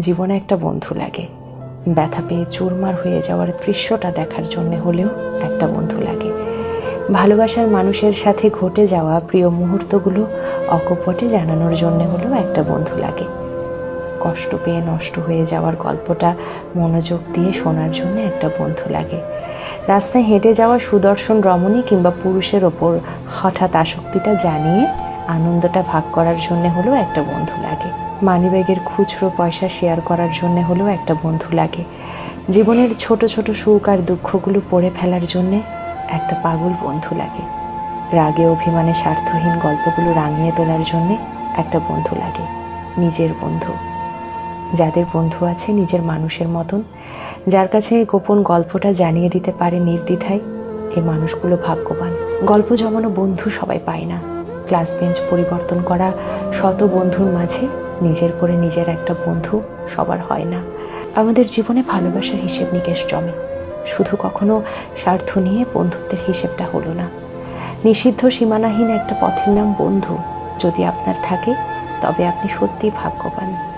জীবনে একটা বন্ধু লাগে। ব্যথা পেয়ে চুরমার হয়ে যাওয়ার দৃশ্যটা দেখার জন্য হলেও একটা বন্ধু লাগে। ভালোবাসার মানুষের সাথে ঘটে যাওয়া প্রিয় মুহূর্তগুলো অকপটে জানানোর জন্য হলেও একটা বন্ধু লাগে। কষ্ট পেয়ে নষ্ট হয়ে যাওয়ার গল্পটা মনোযোগ দিয়ে শোনার জন্য একটা বন্ধু লাগে। রাস্তায় হেঁটে যাওয়া সুদর্শন রমণী কিংবা পুরুষের ওপর হঠাৎ আসক্তিটা জানিয়ে আনন্দটা ভাগ করার জন্য হলেও একটা বন্ধু লাগে। মানিব্যাগের খুচরো পয়সা শেয়ার করার জন্য হলেও একটা বন্ধু লাগে। জীবনের ছোট ছোট সুখ আর দুঃখগুলো পড়ে ফেলার জন্যে একটা পাগল বন্ধু লাগে। রাগে অভিমানে স্বার্থহীন গল্পগুলো রাঙিয়ে তোলার জন্যে একটা বন্ধু লাগে। নিজের বন্ধু। যাদের বন্ধু আছে নিজের মানুষের মতন, যার কাছে এই গোপন গল্পটা জানিয়ে দিতে পারে নির্দ্বিধায় এই মানুষগুলো ভাগ্যবান। গল্প জমানো বন্ধু সবাই পায় না। ক্লাস বেঞ্চ পরিবর্তন করা শত বন্ধুর মাঝে নিজের করে নিজের একটা বন্ধু সবার হয় না। আমাদের জীবনে ভালোবাসার হিসেব নিকেশ জমে। শুধু কখনো স্বার্থ নিয়ে বন্ধুত্বের হিসেবটা হলো না। নিষিদ্ধ সীমানাহীন একটা পথের নাম বন্ধু। যদি আপনার থাকে, তবে আপনি সত্যিই ভাগ্যবান।